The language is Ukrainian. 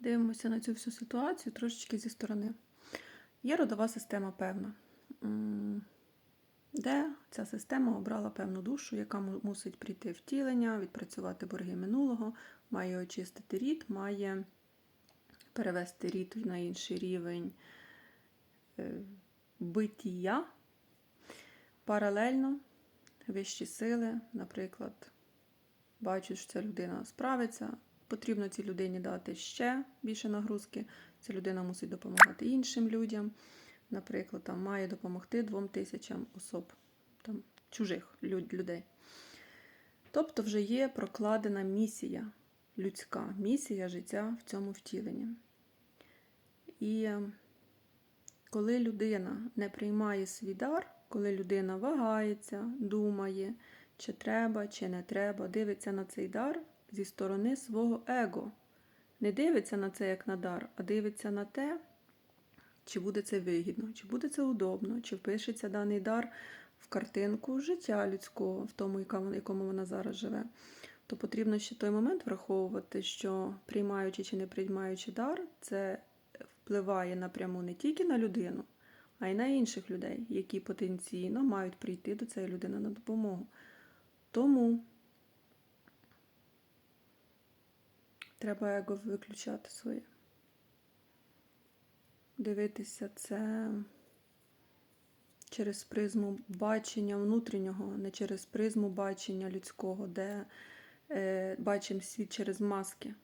Дивимося на цю всю ситуацію трошечки зі сторони. Є родова система певна, де ця система обрала певну душу, яка мусить прийти втілення, відпрацювати борги минулого, має очистити рід, має перевести рід на інший рівень е, битія. Паралельно вищі сили, наприклад, бачать, що ця людина справиться, потрібно цій людині дати ще більше нагрузки. Ця людина мусить допомагати іншим людям. Наприклад, там має допомогти двом тисячам особ, там, чужих люд- людей. Тобто вже є прокладена місія, людська місія життя в цьому втіленні. І е, коли людина не приймає свій дар, коли людина вагається, думає, чи треба, чи не треба, дивиться на цей дар зі сторони свого его. Не дивиться на це як на дар, а дивиться на те, чи буде це вигідно, чи буде це удобно, чи впишеться даний дар в картинку життя людського, в тому, якому вона зараз живе. То потрібно ще той момент враховувати, що приймаючи чи не приймаючи дар, це впливає напряму не тільки на людину, а й на інших людей, які потенційно мають прийти до цієї людини на допомогу. Тому треба его виключати своє. Дивитися це через призму бачення внутрішнього, не через призму бачення людського, де е, бачимо світ через маски.